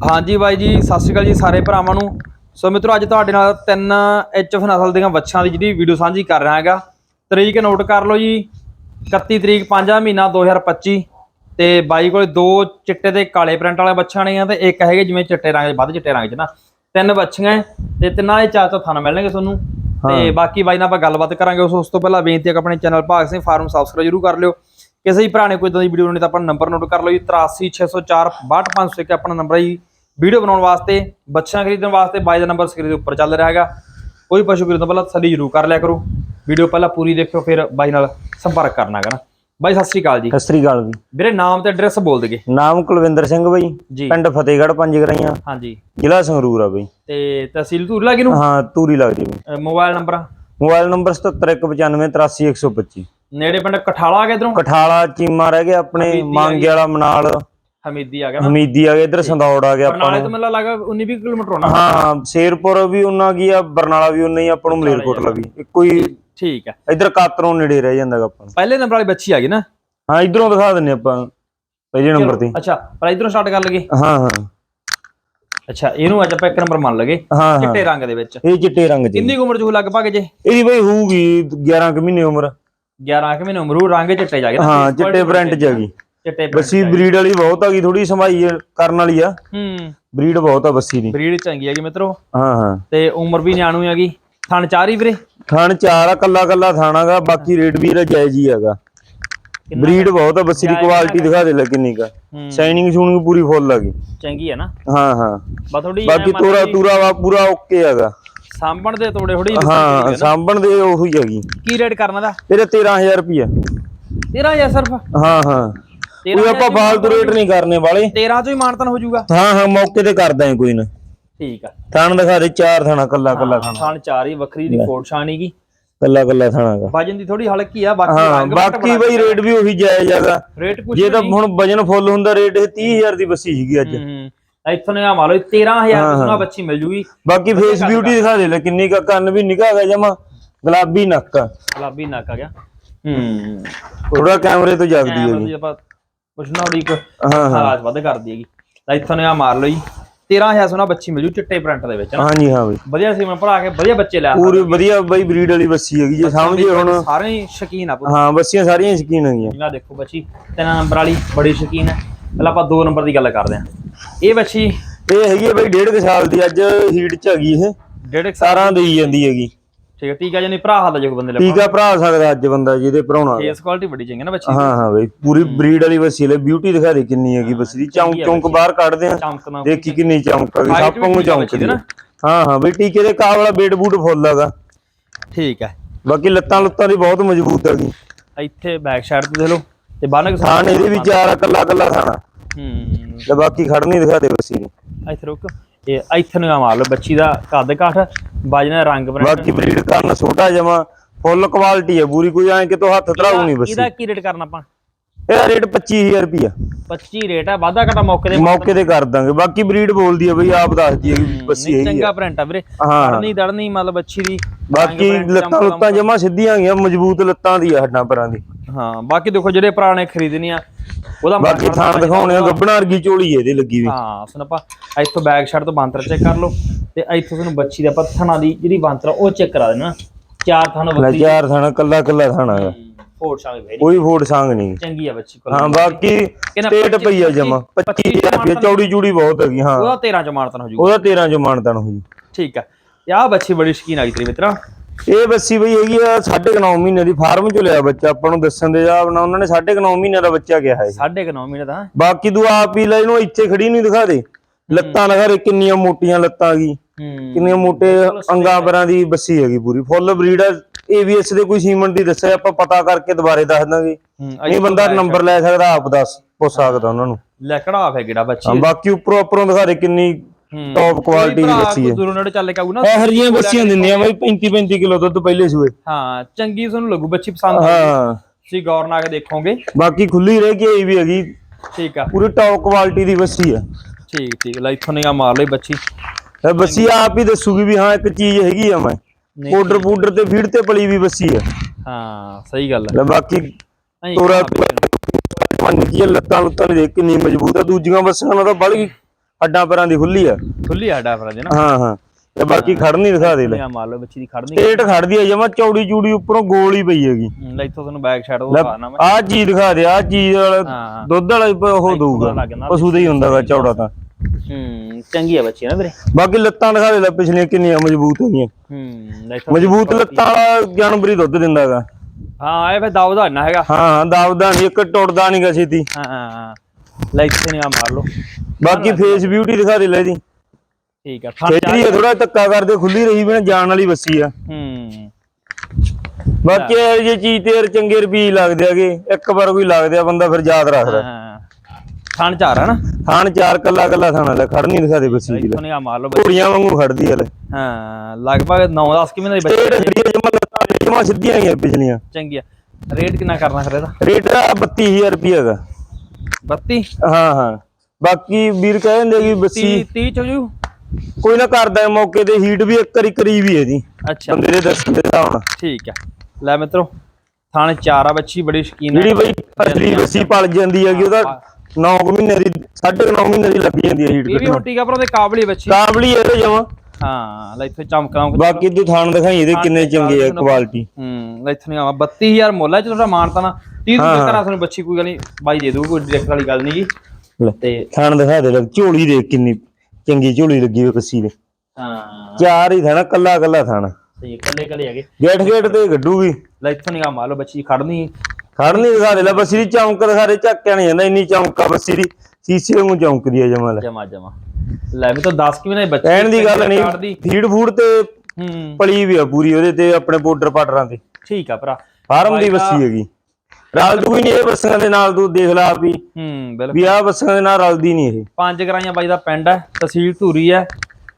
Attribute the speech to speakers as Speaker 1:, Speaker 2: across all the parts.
Speaker 1: ਹਾਂਜੀ ਬਾਈ ਜੀ ਸਤਿ ਸ਼੍ਰੀ ਅਕਾਲ ਜੀ ਸਾਰੇ ਭਰਾਵਾਂ ਨੂੰ। ਸੋ ਮਿੱਤਰੋ ਅੱਜ ਤੁਹਾਡੇ ਨਾਲ ਤਿੰਨ ਐਚਐਫ ਨਸਲ ਦੀਆਂ ਵੱਛਾਂ ਦੀ ਜਿਹੜੀ ਵੀਡੀਓ ਸਾਂਝੀ ਕਰ ਰਿਹਾ ਹੈਗਾ। ਤਰੀਕ ਨੋਟ ਕਰ ਲਓ ਜੀ 31 ਤਰੀਕ 5 ਮਹੀਨਾ 2025 ਤੇ ਬਾਈ ਕੋਲੇ ਦੋ ਚਿੱਟੇ ਤੇ ਕਾਲੇ ਪ੍ਰਿੰਟ ਵਾਲੇ ਬੱਚਾ ਨੇ ਤੇ ਇੱਕ ਹੈਗੇ ਜਿਵੇਂ ਚਿੱਟੇ ਰੰਗ ਦੇ ਵੱਧ ਚਿੱਟੇ ਰੰਗ 'ਚ ਨਾ। ਤਿੰਨ ਹੈ ਤੇ ਤਿੰਨਾਂ ਦੇ ਚਾਰ ਤੋਂ ਥਣ ਮਿਲਣਗੇ ਤੁਹਾਨੂੰ। ਤੇ ਬਾਕੀ ਬਾਈ ਨਾਲ ਆਪਾਂ ਗੱਲਬਾਤ ਕਰਾਂਗੇ ਉਸ ਉਸ ਤੋਂ ਪਹਿਲਾਂ ਬੇਨਤੀ ਹੈ ਕਿ ਆਪਣੇ ਚੈਨਲ ਭਾਗ ਸਿੰਘ ਫਾਰਮ ਸਬਸਕ੍ਰਾਈਬ ਜਰੂਰ ਕਰ ਲਿਓ। ਕਿਸੇ ਵੀ ਭਰਾ ਨੇ ਕੋਈ ਇਦਾਂ ਦੀ ਵੀਡੀਓ ਬਣਾਉਣੀ ਤਾਂ ਆਪਣਾ ਨੰਬਰ ਨੋਟ ਕਰ ਲਓ ਜੀ 83604 62501 ਆਪਣਾ ਨੰਬਰ ਹੈ ਜੀ। ਵੀਡੀਓ ਬਣਾਉਣ ਵਾਸਤੇ ਬੱਚਿਆਂ ਖਰੀਦਣ ਵਾਸਤੇ ਬਾਈ ਦਾ ਨੰਬਰ ਸਕਰੀਨ ਦੇ ਉੱਪਰ ਚੱਲ ਰਿਹਾ ਹੈਗਾ। ਕੋਈ ਪਸ਼ੂ ਖਰੀਦਣ ਤੋਂ ਪਹਿਲਾਂ ਤਸੱਲੀ ਜਰੂਰ ਕਰ ਲਿਆ ਕਰੋ। ਵੀਡੀਓ ਪਹਿਲਾਂ ਪੂਰੀ ਦੇਖਿਓ ਫਿਰ ਬਾਈ ਨਾਲ ਸੰਪਰਕ ਕਰਨਾ ਹੈਗਾ ਨਾ। ਬਾਈ ਸਤਿ ਸ਼੍ਰੀ ਅਕਾਲ ਜੀ।
Speaker 2: ਸਤਿ ਸ੍ਰੀ ਅਕਾਲ ਜੀ।
Speaker 1: ਵੀਰੇ ਨਾਮ ਤੇ ਐਡਰੈਸ ਬੋਲ ਦਗੇ
Speaker 2: ਨਾਮ ਕੁਲਵਿੰਦਰ ਸਿੰਘ ਬਈ।
Speaker 1: ਜੀ।
Speaker 2: ਪਿੰਡ ਫਤਿਹਗੜ੍ਹ ਪੰਜ ਗਰਾਈਆਂ।
Speaker 1: ਹਾਂਜੀ।
Speaker 2: ਜ਼ਿਲ੍ਹਾ ਸੰਗਰੂਰ ਆ ਬਈ।
Speaker 1: ਤੇ ਤਹਿਸੀਲ ਧੂਰਲਾ ਕਿਨੂੰ
Speaker 2: ਹਾਂ ਤੂਰੀ ਲੱਗਦੀ ਬਈ।
Speaker 1: ਮੋਬਾਈਲ ਨੰਬਰ
Speaker 2: ਮੋਬਾਈਲ ਨੰਬਰ 7719583125
Speaker 1: ਨੇੜੇ ਪਿੰਡ ਕਠਾਲਾ ਇਧਰੋਂ?
Speaker 2: ਕਠਾਲਾ ਚੀਮਾ ਰਹਿ ਗਿਆ ਆਪਣੇ ਮੰਗੇ ਵਾਲਾ ਮਨਾਲ।
Speaker 1: ਹਮੀਦੀ ਆ ਗਿਆ ਨਾ।
Speaker 2: ਹਮੀਦੀ ਆ ਗਿਆ ਇਧਰ ਸੰਦੌੜ ਆ ਗਿਆ ਆਪਾਂ
Speaker 1: ਬਰਨਾਲੇ
Speaker 2: ਨੂੰ।
Speaker 1: ਤੋਂ ਮੈਨੂੰ ਲੱਗਾ 19 20 ਕਿਲੋਮੀਟਰ ਹੋਣਾ
Speaker 2: ਹਾਂ ਹਾਂ ਸ਼ੇਰਪੁਰ ਵੀ ਉਹਨਾਂ ਕੀ ਆ ਬਰਨਾਲਾ ਵੀ ਉਹਨਾਂ ਹੀ ਆ, ਆਪਾਂ ਨੂੰ ਮਲੇਰਕੋਟਲਾ ਵੀ। ਇੱਕੋ ਹੀ
Speaker 1: ਠੀਕ ਹੈ
Speaker 2: ਇਧਰ ਕਾਤਰੋਂ ਨੇੜੇ ਰਹਿ ਜਾਂਦਾ ਗਾ ਆਪਾਂ ਨੂੰ।
Speaker 1: ਪਹਿਲੇ ਨੰਬਰ ਵਾਲੀ ਬੱਚੀ ਆ ਗਈ ਨਾ?
Speaker 2: ਹਾਂ ਇਧਰੋਂ ਦਿਖਾ ਦਿੰਨੇ ਆਪਾਂ ਪਹਿਲੇ ਨੰਬਰ ਤੇ।
Speaker 1: ਅੱਛਾ ਪਰ ਇਧਰੋਂ ਸਟਾਰਟ ਕਰ ਲਗੇ
Speaker 2: ਹਾਂ ਹਾਂ।
Speaker 1: ਅੱਛਾ ਇਹਨੂੰ ਅੱਜ ਆਪਾਂ ਇੱਕ ਨੰਬਰ ਮੰਨ ਲਗੇ
Speaker 2: ਹਾਂ ਹਾਂ।
Speaker 1: ਚਿੱਟੇ ਰੰਗ ਦੇ ਵਿੱਚ।
Speaker 2: ਇਹ ਚਿੱਟੇ ਰੰਗ ਦੀ।
Speaker 1: ਕਿੰਨੀ ਕੁ ਉਮਰ ਚ ਹੋ ਲਗਭਗ ਜੇ?
Speaker 2: ਇਹਦੀ ਬਈ ਹੋਊਗੀ 11 ਕੁ ਮਹੀਨੇ ਉਮਰ।
Speaker 1: 11 ਕਿ ਮਹੀਨੇ ਉਮਰ ਉਹ ਰੰਗ ਚਿੱਟੇ ਜਾ ਗਏ ਨਾ।
Speaker 2: ਹਾਂ ਚਿੱਟੇ ਪ੍ਰਿੰਟ ਚ ਹੈਗੀ
Speaker 1: ਚਿੱਟੇ print
Speaker 2: ਬੱਸੀ ਬਰੀਡ ਵਾਲੀ ਬਹੁਤ ਹੈਗੀ ਥੋੜੀ ਸੰਭਾਈ ਕਰਨ ਵਾਲੀ ਆ।
Speaker 1: ਹੂੰ।
Speaker 2: ਬਰੀਡ ਬਹੁਤ ਆ ਬੱਸੀ ਦੀ।
Speaker 1: ਬਰੀਡ ਚੰਗੀ ਹੈਗੀ ਮਿੱਤਰੋ।
Speaker 2: ਹਾਂ ਹਾਂ।
Speaker 1: ਤੇ ਉਮਰ ਵੀ ਨਿਆਣੂ ਹੈਗੀ। ਥਣ ਚਾਰੀ ਵੀਰੇ?
Speaker 2: ਥਣ ਚਾਰ ਆ ਕੱਲਾ ਕੱਲਾ ਥਾਣਾਗਾ ਬਾਕੀ ਰੇਟ ਵੀ ਇਹਦਾ ਜਾਇਜ਼ ਹੀ ਹੈਗਾ। ਬਰੀਡ ਬਹੁਤ ਆ ਬੱਸੀ ਦੀ ਕੁਆਲਿਟੀ ਦਿਖਾ ਦੇ ਲੈ ਕਿੰਨੀ ਕਾ
Speaker 1: ਹੂੰ।
Speaker 2: ਸ਼ਾਈਨਿੰਗ ਸ਼ੂਨਿੰਗ ਪੂਰੀ ਫੁੱਲ ਹੈਗੀ
Speaker 1: ਚੰਗੀ ਹੈ ਨਾ?
Speaker 2: ਹਾਂ ਹਾਂ।
Speaker 1: ਬਸ ਥੋੜੀ
Speaker 2: ਬਾਕੀ ਤੋਰਾ ਤੂਰਾ ਵਾ ਪੂਰਾ ਓਕੇ ਹੈਗਾ।
Speaker 1: ਸਾਂਭਣ ਦੇ ਤੋੜੇ ਥੋੜੀ
Speaker 2: ਹਾਂ ਸਾਂਭਣ ਦੇ ਉਹੀ ਹੈਗੀ।
Speaker 1: ਕੀ ਰੇਟ ਕਰਨਾ ਦਾ?
Speaker 2: ਇਹਦੇ 13000 ਰੁਪਿਆ
Speaker 1: 13000 ਸਿਰਫ?
Speaker 2: ਹਾਂ ਹਾਂ। ਕੋਈ
Speaker 1: 13
Speaker 2: ਆਪਾਂ ਫਾਲਤੂ ਰੇਟ ਨਹੀਂ ਕਰਨੇ ਵਾਲੇ
Speaker 1: 13 ਚੋਂ ਹੀ ਮਾਨਤਨ ਹੋ ਜਾਊਗਾ
Speaker 2: ਹਾਂ ਹਾਂ ਮੌਕੇ ਤੇ ਕਰਦਾ ਹਾਂ ਕੋਈ ਨਾ।
Speaker 1: ਠੀਕ ਆ।
Speaker 2: ਥਣ ਦਿਖਾ ਦੇ ਚਾਰ ਥਾਣਾ ਕੱਲਾ ਕੱਲਾ ਥਾਣਾ।
Speaker 1: ਥਣ ਚਾਰ ਹੀ ਵੱਖਰੀ ਦੀ ਕੋਟ ਸ਼ਾਨੀਗੀ
Speaker 2: ਕੱਲਾ ਕੱਲਾ ਥਾਣਾਗਾ
Speaker 1: ਵਜਨ ਦੀ ਥੋੜੀ ਹਲਕੀ ਆ ਬਾਕੀ
Speaker 2: ਹਾਂ ਬਾਕੀ ਬਈ ਰੇਟ ਵੀ ਉਹੀ ਜਾਇਜ਼ ਹੈਗਾ
Speaker 1: ਰੇਟ
Speaker 2: ਜੇ ਤਾਂ ਹੁਣ ਵਜਨ ਫੁੱਲ ਹੁੰਦਾ ਰੇਟ ਇਹ 30000 ਦੀ ਬੱਸੀ ਸੀਗੀ ਅੱਜ।
Speaker 1: ਹੂੰ ਇੱਥੋਂ ਨੇ ਆ ਲਓ 13000 ਦੀ ਬੱਚੀ ਮਿਲ ਜੂਗੀ।
Speaker 2: ਬਾਕੀ ਫੇਸ ਬਿਊਟੀ ਦਿਖਾ ਦੇ ਲੈ ਕਿੰਨੀ ਕਾ ਕੰਨ ਵੀ ਨਿਕਾ ਗਿਆ ਜਮਾ ਗੁਲਾਬੀ ਨੱਕ
Speaker 1: ਗੁਲਾਬੀ ਨੱਕ ਆ ਗਿਆ। ਹੂੰ।
Speaker 2: ਥੋੜਾ ਕੈਮਰੇ ਤੋਂ ਜਗਦੀ ਹੈਗੀ।
Speaker 1: ਦੀ ਆਪਾਂ ਪੁੱਛਣਾ ਹੋੜੀ ਕੋ
Speaker 2: ਹਾਂ ਹਾਂ।
Speaker 1: ਆਵਾਜ਼ ਵੱਧ ਕਰਦੀ ਹੈਗੀ। ਤਾਂ ਇੱਥੋਂ ਨੇ ਆ ਮਾਰ ਲਓ ਜੀ। 13000 ਸੁਣਾ ਬੱਚੀ ਮਿਲ ਜੂ ਚਿੱਟੇ ਪ੍ਰਿੰਟ ਦੇ ਵਿੱਚ ਨਾ?
Speaker 2: ਹਾਂਜੀ ਹਾਂ ਬਈ।
Speaker 1: ਵਧੀਆ ਸੀ ਮੈਂ ਭਰਾ ਕੇ ਵਧੀਆ ਬੱਚੇ ਲਿਆ
Speaker 2: ਪੂਰੀ ਵਧੀਆ ਬਈ ਬਰੀਡ ਵਾਲੀ ਬੱਸੀ ਹੈਗੀ ਜੇ ਸਮਝੇ ਹੁਣ।
Speaker 1: ਸਾਰੇ ਹੀ ਸ਼ਕੀਨ ਆ ਪੂਰੇ।
Speaker 2: ਹਾਂ ਬੱਸੀਆਂ ਸਾਰੀਆਂ ਸ਼ਕੀਨ ਹੈਗੀਆਂ।
Speaker 1: ਜਿਵੇਂ ਦੇਖੋ ਬੱਚੀ ਤਿੰਨ ਨੰਬਰ ਵਾਲੀ ਬੜੀ ਸ਼ਕੀਨ ਹੈ। ਪਹਿਲਾਂ ਆਪਾਂ ਦੋ ਨੰਬਰ ਦੀ ਗੱਲ ਕਰਦੇ ਹਾਂ। ਇਹ ਬੱਚੀ
Speaker 2: ਇਹ ਹੈਗੀ ਹੈ ਬਈ ਡੇਢ ਕੁ ਸਾਲ ਦੀ ਅੱਜ ਹੀਟ ਚ ਹੈਗੀ ਇਹ।
Speaker 1: ਡੇਢ ਕੁ ਸਾਲ
Speaker 2: ਸਾਰਾਂ ਦੇਈ ਜਾਂਦੀ ਹੈਗੀ।
Speaker 1: ਠੀਕ ਹੈ ਟੀਕਾ ਜਾਨੀ ਭਰਾ ਹਾਲ ਜੋ ਬੰਦੇ ਲੈ
Speaker 2: ਟੀਕਾ ਭਰਾ ਸਕਦਾ ਅੱਜ ਬੰਦਾ ਜਿਹਦੇ ਭਰਾਉਣਾ
Speaker 1: ਫੇਸ ਕੁਆਲਿਟੀ ਬੜੀ ਚੰਗੀ ਹੈ ਨਾ ਬੱਚੀ
Speaker 2: ਹਾਂ ਹਾਂ ਬਈ ਪੂਰੀ ਬਰੀਡ ਵਾਲੀ ਬੱਸੀ ਲੈ ਬਿਊਟੀ ਦਿਖਾ ਦੇ ਕਿੰਨੀ ਹੈਗੀ ਦੀ। ਚੌਂਕ ਚੌਂਕ ਬਾਹਰ ਕੱਢਦੇ ਆ। ਦੇਖੀ ਕਿੰਨੀ
Speaker 1: ਠੀਕ ਆ
Speaker 2: ਚਮਕਦੀ
Speaker 1: ਬੱਚੀ ਦੀ
Speaker 2: ਹੈ
Speaker 1: ਨਾ।
Speaker 2: ਹਾਂ ਬਈ ਟੀਕੇ ਦੇ ਕਾਬ ਵਾਲਾ ਬੇਟ ਬੂਟ ਫੁੱਲ ਹੈਗਾ
Speaker 1: ਠੀਕ ਹੈ।
Speaker 2: ਬਾਕੀ ਲੱਤਾਂ ਲੁੱਤਾਂ ਦੀ ਬਹੁਤ ਮਜ਼ਬੂਤ ਹੈਗੀ।
Speaker 1: ਇੱਥੇ ਬੈਕ ਸਾਈਡ ਤੇ ਦੇਖ ਲਓ ਤੇ ਬਾਨਕ
Speaker 2: ਥਾਣ ਇਹਦੇ ਵੀ ਚਾਰ ਕੱਲਾ ਕੱਲਾ ਥਾਣਾ।
Speaker 1: ਹੂੰ।
Speaker 2: ਤੇ ਬਾਕੀ ਖੜਨੀ ਦਿਖਾ ਦੇ ਬੱਸੀ
Speaker 1: ਇੱਥੇ ਰੁਕ। ਇਹ ਇੱਥੇ ਨੂੰ ਆ ਮਾਰ ਲਓ ਬੱਚੀ ਦਾ ਕੱਦ ਕਾਠ ਬਾਜਣਾ ਰੰਗ ਬਰੰਗ
Speaker 2: ਬਾਕੀ ਬਰੀਡ ਕਰਨ ਛੋਟਾ ਜਮਾ ਫੁੱਲ ਕੁਆਲਿਟੀ ਹੈ ਪੂਰੀ ਕੋਈ ਐ ਕਿਤੋਂ ਹੱਥ ਧਰਾਉ ਨਹੀਂ ਬੱਸੀ।
Speaker 1: ਇਹਦਾ ਕੀ ਰੇਟ ਕਰਨਾ ਆਪਾਂ?
Speaker 2: ਇਹਦਾ ਰੇਟ 25000 ਰੁਪਿਆ
Speaker 1: 25 ਰੇਟ ਆ ਵਾਧਾ ਘਟਾ ਮੌਕੇ ਦੇ
Speaker 2: ਮੌਕੇ ਤੇ ਕਰ ਦਾਂਗੇ। ਬਾਕੀ ਬਰੀਡ ਬੋਲਦੀ ਹੈ ਬਈ ਆਪ ਦੱਸਦੀ ਹੈ ਬੱਸੀ
Speaker 1: ਨਹੀਂ,
Speaker 2: ਹੈਗੀ
Speaker 1: ਚੰਗਾ
Speaker 2: ਆ
Speaker 1: ਪ੍ਰਿੰਟ ਆ ਵੀਰੇ।
Speaker 2: ਹਾਂ।
Speaker 1: ਦੜਨੀ ਮਤਲਬ ਅੱਛੀ ਦੀ
Speaker 2: ਬਾਕੀ ਲੱਤਾਂ ਲੁੱਤਾਂ ਜਮਾ ਸਿੱਧੀਆਂ ਗਈਆਂ ਮਜ਼ਬੂਤ ਲੱਤਾਂ ਦੀ ਆ ਹੱਡਾਂ ਪਰਾਂ ਦੀ।
Speaker 1: ਹਾਂ ਬਾਕੀ ਦੇਖੋ ਜਿਹੜੇ ਪੁਰਾਣੇ ਖਰੀਦਣੀ ਆ ਉਹਦਾ
Speaker 2: ਬਾਕੀ ਥਾਣ ਦਿਖਾਉਣੇ ਆ ਗੱਬਣਾ ਵਰਗੀ ਝੋਲੀ ਇਹਦੇ ਲੱਗੀ ਵੀ
Speaker 1: ਹਾਂ ਸੁਣ ਆਪਾਂ ਇੱਥੋਂ ਬੈਕ ਸਾਈਡ ਤੋਂ ਬਾਂਤਰ ਚੈੱਕ ਕਰ ਲਓ ਤੇ ਇੱਥੋਂ ਤੁਹਾਨੂੰ ਬੱਚੀ ਦਾ ਪੱਥਣਾ ਦੀ ਜਿਹੜੀ ਬਾਂਤਰ ਆ, ਉਹ ਚੈੱਕ ਕਰਾ ਦੇਣਾ। ਚਾਰ ਥਣ
Speaker 2: ਲੈ
Speaker 1: ਵੱਖਰੀ
Speaker 2: ਚਾਰ ਥਾਣਾ ਕੱਲਾ ਕੱਲਾ ਥਾਣਾ ਹੈਗਾ
Speaker 1: ਫੋੜ ਸ਼ਾਂਗ ਵੇਰੀ
Speaker 2: ਕੋਈ ਫੋੜ ਸੰਗ ਨਹੀਂ।
Speaker 1: ਚੰਗੀ ਆ ਬੱਚੀ ਕੋਲ
Speaker 2: ਹਾਂ ਬਾਕੀ ਸਟੇਟ ਪਈ ਆ ਜਮਾ। 25000 ਰੁਪਏ ਚੌੜੀ ਚੂੜੀ ਬਹੁਤ ਹੈਗੀ ਹਾਂ।
Speaker 1: ਉਹਦਾ 13 ਚ ਮਾਰਤਨ ਹੋ ਜੂ
Speaker 2: ਉਹਦਾ 13 ਚ ਮਾਨਤਨ ਹੋਈ
Speaker 1: ਠੀਕ ਆ। ਆਹ ਬੱਚੀ ਬੜੀ ਸ਼ਕੀਨ ਆ ਗਈ ਤੇਰੇ ਮਿੱਤਰਾ।
Speaker 2: ਇਹ ਬੱਸੀ ਬਈ ਹੈਗੀ ਆ 9.5 ਮਹੀਨੇ ਦੀ ਫਾਰਮ ਚ ਲਿਆ ਬੱਚਾ ਆਪਾਂ ਨੂੰ ਦੱਸਣ ਦੇ ਜਾ ਉਹਨਾਂ ਨੇ 9.5 ਮਹੀਨੇ ਦਾ ਬੱਚਾ ਕਿਹਾ ਹੈ।
Speaker 1: ਸਾਢੇ ਕੁ ਨੌ ਮਹੀਨੇ ਦਾ?
Speaker 2: ਬਾਕੀ ਤੂੰ ਆਪ ਹੀ ਲੈ ਇਹਨੂੰ ਇੱਥੇ ਖੜੀ ਨਹੀਂ ਦਿਖਾ ਦੇ। ਲੱਤਾਂ ਦੇ ਕਿੰਨੀਆਂ ਮੋਟੀਆਂ ਲੱਤਾਂ ਗਈ
Speaker 1: ਹੂੰ।
Speaker 2: ਕਿੰਨੇ ਮੋਟੇ ਅੰਗਾਂ ਪਰਾਂ ਦੀ ਬੱਸੀ ਹੈਗੀ ਪੂਰੀ। ਫੁੱਲ ਬਰੀਡ ਆ ਏਵੀਐਸ ਦੇ ਕੋਈ ਸੀਮਨ ਦੀ ਦੱਸਿਆ ਆਪਾਂ ਪਤਾ ਕਰਕੇ ਦੁਬਾਰੇ ਦੱਸ ਦਾਂਗੇ। ਇਹ ਬੰਦਾ ਨੰਬਰ ਲੈ ਸਕਦਾ ਆਪ ਦੱਸ ਪੁੱਛ ਸਕਦਾ ਉਹਨਾਂ ਨੂੰ।
Speaker 1: ਲੈਕੜਾ ਆ ਫੇ ਕਿਹੜਾ ਬੱਚੀ
Speaker 2: ਬਾਕੀ ਉੱਪਰੋਂ ਉੱਪਰੋਂ ਦਿਖਾ ਦੇ ਕਿੰਨੀ। ਟੌਪ ਕੁਆਲਿਟੀ ਦੀ ਬੱਸੀ ਹੈ।
Speaker 1: ਦੂਰੋਂ ਨੇੜੇ ਚੱਲ ਕੇ ਆਊ ਨਾ।
Speaker 2: ਇਹੋ ਜਿਹੀਆਂ ਬੱਸੀਆਂ ਦਿੰਦੀਆਂ ਬਈ 35 35 ਕਿਲੋ ਦੁੱਧ ਪਹਿਲੇ ਸੂਏ।
Speaker 1: ਹਾਂ ਚੰਗੀ ਤੁਹਾਨੂੰ ਲੱਗੂ ਬੱਚੀ ਪਸੰਦ
Speaker 2: ਹਾਂ।
Speaker 1: ਤੁਸੀਂ ਗੌਰ ਨਾਲ ਕੇ ਦੇਖੋਗੇ।
Speaker 2: ਬਾਕੀ ਖੁੱਲੀ ਰਹਿ ਕੇ ਇਹ ਵੀ ਹੈਗੀ।
Speaker 1: ਠੀਕ ਆ।
Speaker 2: ਪੂਰੀ ਟੌਪ ਕੁਆਲਿਟੀ ਦੀ ਬੱਸੀ ਹੈ।
Speaker 1: ਠੀਕ ਠੀਕ। ਲੈ ਇੱਥੋਂ ਨਿਗਾ ਮਾਰ ਲਈ ਬੱਚੀ।
Speaker 2: ਇਹ ਬੱਸੀ ਆਪ ਹੀ ਦੱਸੂਗੀ ਵੀ ਹਾਂ ਇੱਕ ਚੀਜ਼ ਹੈਗੀ ਆ ਮੈਂ। ਪਾਊਡਰ ਪੂਡਰ ਤੇ ਫੀਡ ਤੇ ਪਲੀ ਵੀ ਬੱਸੀ ਹੈ।
Speaker 1: ਹਾਂ ਸਹੀ ਗੱਲ ਹੈ।
Speaker 2: ਲੈ ਬਾਕੀ ਤੋਰਾ ਪੰਜ ਕੀ ਲੱਤਾਂ ਲੁੱਤਾਂ ਦੇਖ ਕਿੰਨੀ ਮਜ਼ਬੂਤ ਆ। ਦੂਜੀਆਂ ਬੱਸਾਂ ਨਾਲ ਤਾਂ ਬੜੀ ਅੱਡਾਂ ਪਰਾਂ ਦੀ ਖੁੱਲੀ ਆ।
Speaker 1: ਖੁੱਲੀ ਆ ਡਾਫਰਾ ਜੀ ਨਾ।
Speaker 2: ਹਾਂ ਹਾਂ। ਤੇ ਬਾਕੀ ਖੜਨੀ ਦਿਖਾ ਦੇ ਲੈ।
Speaker 1: ਆ ਮਾਰ ਲਓ ਬੱਚੀ ਦੀ
Speaker 2: ਖੜਦੀ ਆ ਜਮਾ ਚੌੜੀ ਚੂੜੀ ਉੱਪਰੋਂ ਗੋਲ ਹੀ ਪਈ ਹੈਗੀ।
Speaker 1: ਲੈ ਇੱਥੋਂ ਤੁਹਾਨੂੰ ਬੈਕ ਸਾਈਡ ਉਹ
Speaker 2: ਲੈ
Speaker 1: ਦਿਖਾਣਾ ਮੈਂ।
Speaker 2: ਆਹ ਚੀਜ਼ ਦਿਖਾ ਦੇ ਆਹ ਚੀਜ਼ ਵਾਲਾ ਦੁੱਧ ਵਾਲਾ ਉਹ ਦਊਗਾ। ਪਸ਼ੂ ਦਾ ਹੀ ਹੁੰਦਾ ਵਾ ਚੌੜਾ ਤਾਂ।
Speaker 1: ਹੂੰ ਚੰਗੀ ਆ ਬੱਚੀ ਨਾ ਵੀਰੇ।
Speaker 2: ਬਾਕੀ ਲੱਤਾਂ ਦਿਖਾ ਦੇ ਲੈ ਪਿਛਲੀਆਂ ਕਿੰਨੀਆਂ ਮਜ਼ਬੂਤ ਹੈਗੀਆਂ
Speaker 1: ਹੂੰ
Speaker 2: ਮਜ਼ਬੂਤ ਲੱਤਾਂ ਵਾਲਾ ਜਾਨਵਰੀ ਦੁੱਧ ਦਿੰਦਾ ਹੈਗਾ।
Speaker 1: ਹਾਂ ਇਹ ਫੇ ਦਾਉਦਾ ਨਾ ਹੈਗਾ।
Speaker 2: ਹਾਂ ਦਾਵਦਾ ਨਹੀਂ ਇੱਕ ਟੁੱਟਦਾ ਨਹੀਂ ਗਾ ਛੇਤੀ।
Speaker 1: ਹਾਂ ਹਾਂ। ਲੈ ਇੱਥੇ ਨਹੀਂ ਆ ਮਾਰ ਲਓ।
Speaker 2: ਬਾਕੀ ਫੇਸ ਬਿਊਟੀ ਦਿਖਾ ਦੇ ਲੈ ਇਹਦੀ
Speaker 1: ਠੀਕ ਆ
Speaker 2: ਖੇਤਰੀ ਥੋੜਾ ਧੱਕਾ ਕਰਦੇ ਖੁੱਲੀ ਰਹੀ ਵੀ ਨਾ ਜਾਣ ਵਾਲੀ ਵੱਸੀ ਆ।
Speaker 1: ਹੂੰ।
Speaker 2: ਬਾਕੀ ਇਹ ਜੇ ਚੀਜ਼ ਤੇ ਚੰਗੇ ਰੁਪਏ ਲੱਗਦੇ ਆਗੇ ਇੱਕ ਵਾਰ ਕੋਈ ਲੱਗਦੇ ਆ ਬੰਦਾ ਫਿਰ ਯਾਦ ਰੱਖਦਾ।
Speaker 1: ਹਾਂ ਥਣ ਚਾਰ ਹੈ ਨਾ?
Speaker 2: ਥਾਣ ਚਾਰ ਕੱਲਾ ਕੱਲਾ ਥਾਣਾ ਲੈ ਖੜ ਨਹੀਂ ਦਿਖਾ ਦੇ ਵੱਸੀ ਦੀ ਲੈ।
Speaker 1: ਇੱਥੋਂ ਨਹੀਂ ਆ ਮਾਰ ਲਓ ਬੱਚੀ।
Speaker 2: ਘੋੜੀਆਂ ਵਾਂਗੂ ਖੜਦੀ ਆ ਲੈ।
Speaker 1: ਹਾਂ ਲਗਭਗ 9-10 ਕਿਵੇਂ ਦੀ ਬੱਚੀ?
Speaker 2: ਆ ਜਮਾ ਲੱਤਾਂ ਜਮਾ ਸਿੱਧੀਆਂ ਹੀ ਆ ਪਿਛਲੀਆਂ।
Speaker 1: ਚੰਗੀ ਆ ਰੇਟ ਕਿੰਨਾ ਕਰਨਾ ਫਿਰ ਇਹਦਾ?
Speaker 2: ਰੇਟ ਆ 32000 ਰੁਪਏ ਹੈਗਾ
Speaker 1: 32
Speaker 2: ਹਾਂ ਹਾਂ। ਬਾਕੀ ਵੀਰ ਕਹਿੰਦੇ ਕਿ
Speaker 1: 30
Speaker 2: ਬੱਸੀ
Speaker 1: 30 ਚ ਜੂ?
Speaker 2: ਕੋਈ ਨਾ ਕਰਦਾ ਹੈ ਮੌਕੇ ਤੇ ਹੀਟ ਵੀ ਇੱਕ ਵਾਰੀ ਕਰੀ ਵੀ ਹੈ ਜੀ।
Speaker 1: ਅੱਛਾ।
Speaker 2: ਬੰਦੇ ਦੇ ਦੱਸਣ ਦੇ ਹਿਸਾਬ
Speaker 1: ਠੀਕ ਆ ਲੈ ਮਿੱਤਰੋ ਥਾਣੇ ਚਾਰ ਬੱਚੀ ਬੜੀ ਸ਼ਕੀਨ ਹੈ।
Speaker 2: ਜਿਹੜੀ ਬਈ ਅਸਲੀ ਬੱਸੀ ਪਲ ਜਾਂਦੀ ਹੈਗੀ ਉਹਦਾ 9 ਮਹੀਨੇ ਦੀ 9.5 ਮਹੀਨੇ ਦੀ ਲੱਗ ਜਾਂਦੀ ਹੈ ਹੀਟ
Speaker 1: ਇਹ ਵੀ ਹੁਣ ਟੀਕਾ ਪਰ ਉਹਦੇ ਕਾਬਲੀ ਬੱਚੀ।
Speaker 2: ਕਾਬਲੀ ਇਹਦੇ ਜਮਾ
Speaker 1: ਹਾਂ ਲੈ ਇੱਥੇ ਚਮਕਾਂ
Speaker 2: ਬਾਕੀ ਤੂੰ ਥਾਣ ਦਿਖਾਈ ਇਹਦੇ ਕਿੰਨੇ ਚੰਗੇ ਆ ਕੁਆਲਿਟੀ
Speaker 1: ਹੂੰ ਲੈ ਇੱਥੇ ਨਹੀਂ ਆਵਾ 32000 ਮੁੱਲ ਹੈ ਜੇ ਤੁਹਾਡਾ ਮਾਨਤਾ ਨਾ। 30
Speaker 2: ਹਾਂ,
Speaker 1: ਰੁਪਏ ਤੁਹਾਨੂੰ ਬੱਚੀ ਕੋਈ ਗੱਲ ਨਹੀਂ ਬਾਈ ਦੇ ਦੂ ਕੋਈ ਡਾਇਰੈਕਟ ਵਾਲੀ ਗੱਲ ਨਹੀਂ ਜੀ ਤੇ
Speaker 2: ਥਾਣ ਦਿਖਾ ਦੇ ਲੈ ਝੋਲੀ ਦੇਖ ਕਿੰਨੀ ਚੰਗੀ ਝੋਲੀ ਲੱਗੀ ਹੋਈ ਕੱਸੀ ਦੇ
Speaker 1: ਹਾਂ।
Speaker 2: ਚਾਰ ਹੀ ਥਾਣਾ ਕੱਲਾ ਕੱਲਾ ਥਾਣਾ।
Speaker 1: ਸਹੀ ਕੱਲੇ ਕੱਲੇ ਹੈਗੇ।
Speaker 2: ਗੇਟ ਗੇਟ ਤੇ ਗੱਡੂ ਵੀ
Speaker 1: ਲੈ ਇੱਥੋਂ ਨਹੀਂ ਆ ਮਾਰ ਲਓ ਬੱਚੀ ਖੜਨੀ।
Speaker 2: ਖੜ ਨਹੀਂ ਦਿਖਾ ਦੇ ਲੈ ਬੱਸੀ ਦੀ ਚੌਂਕ ਦਿਖਾ ਦੇ ਝੱਕਿਆ ਨਹੀਂ ਜਾਂਦਾ ਇੰਨੀ ਚੌਂਕ ਆ ਬੱਸੀ ਦੀ। ਸੀਸੇ ਵਾਂਗੂ ਚੌਂਕਦੀ ਆ ਜਮਾ ਲੈ।
Speaker 1: ਜਮਾ ਜਮਾ। ਲੈ ਵੀ ਤਾਂ 10 ਕਿਵੇਂ ਨਹੀਂ ਬੱਚੀ?
Speaker 2: ਕਹਿਣ ਦੀ ਗੱਲ ਨਹੀਂ। ਫੀਡ ਫੂਡ ਤੇ
Speaker 1: ਹੂੰ।
Speaker 2: ਪਲੀ ਵੀ ਆ ਪੂਰੀ ਉਹਦੇ ਤੇ ਆਪਣੇ ਬਾਰਡਰ ਪਾਟਰਾਂ ਤੇ।
Speaker 1: ਠੀਕ ਆ ਭਰਾ।
Speaker 2: ਫਾਰਮ ਦੀ ਬੱਸੀ ਹੈਗੀ। ਰਲਦੂ ਹੀ ਨਹੀਂ ਇਹ ਬੱਸਾਂ ਦੇ ਨਾਲ ਤੂੰ ਦੇਖ ਲਾ ਵੀ।
Speaker 1: ਹੂੰ ਬਿਲਕੁਲ।
Speaker 2: ਵੀ ਆ ਬੱਸਾਂ ਦੇ ਨਾਲ ਰਲਦੀ ਨਹੀਂ ਇਹ।
Speaker 1: ਪੰਜ ਗਰਾਈਆਂ ਬਾਈ ਦਾ ਪਿੰਡ ਹੈ ਤਹਿਸੀਲ ਧੂਰੀ ਹੈ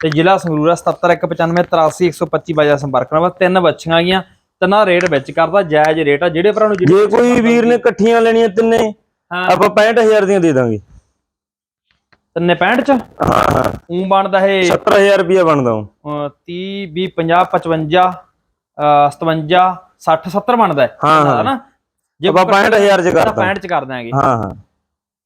Speaker 1: ਤੇ ਜ਼ਿਲ੍ਹਾ ਸੰਗਰੂਰ ਹੈ 7715983125 ਬਾਈ ਦਾ ਸੰਪਰਕ ਬਸ ਤਿੰਨ ਬੱਚੀਆਂ ਗਈਆਂ ਤਿੰਨਾਂ ਰੇਟ ਵਿੱਚ ਕਰਦਾ ਜਾਇਜ਼ ਰੇਟ ਆ ਜਿਹੜੇ ਭਰਾ ਨੂੰ
Speaker 2: ਜੇ ਕੋਈ ਵੀਰ ਨੇ ਇਕੱਠੀਆਂ ਲੈਣੀਆਂ ਤਿੰਨੇ ਆਪਾਂ 65000 ਦੀਆਂ ਦੇ ਦਾਂਗੇ।
Speaker 1: ਤਿੰਨੇ 65 ਚ?
Speaker 2: ਹਾਂ। ਹਾਂ
Speaker 1: ਉਂ ਬਣਦਾ ਇਹ
Speaker 2: 70000 ਰੁਪਇਆ ਬਣਦਾ ਉਹ।
Speaker 1: ਅਹ, 30 20 50 55 ਅਹ, 57 60 70 ਬਣਦਾ ਹੈ
Speaker 2: ਹਾਂ।
Speaker 1: ਨਾ?
Speaker 2: ਆਪਾਂ 65000 ਚ ਕਰਦਾ।
Speaker 1: 65 ਚ ਕਰ ਦਾਂਗੇ
Speaker 2: ਹਾਂ ਹਾਂ।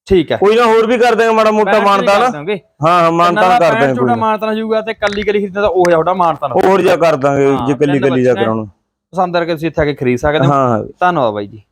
Speaker 1: ਠੀਕ ਹੈ।
Speaker 2: ਕੋਈ ਨਾ ਹੋਰ ਵੀ ਕਰ ਦਾਂਗੇ ਮਾੜਾ ਮੋਟਾ ਮਾਨਤਾ ਨਾ ਹਾਂ ਹਾਂ ਮਾਨਤਾ ਕਰ ਦਾਂਗੇ
Speaker 1: ਛੋਟਾ
Speaker 2: ਨਾ।
Speaker 1: ਮਾਨਤਾ ਜਾਊਗਾ ਤੇ ਕੱਲੀ ਕੱਲੀ ਖਰੀਦਣਾ ਤਾਂ ਉਹ ਜਿਹਾ ਮਾਨਤਾ
Speaker 2: ਹੋਰ ਜਾ ਕਰ ਦਾਂਗੇ ਜੇ ਕੱਲੀ ਕੱਲੀ
Speaker 1: ਬੱਚੀਆਂ।
Speaker 2: ਕਰਾਉਣਾ।
Speaker 1: ਪਸੰਦ ਕਰਕੇ ਤੁਸੀਂ ਇੱਥੇ ਆ ਕੇ ਖਰੀਦ ਸਕਦੇ
Speaker 2: ਹਾਂ।
Speaker 1: ਧੰਨਵਾਦ ਬਾਈ ਜੀ।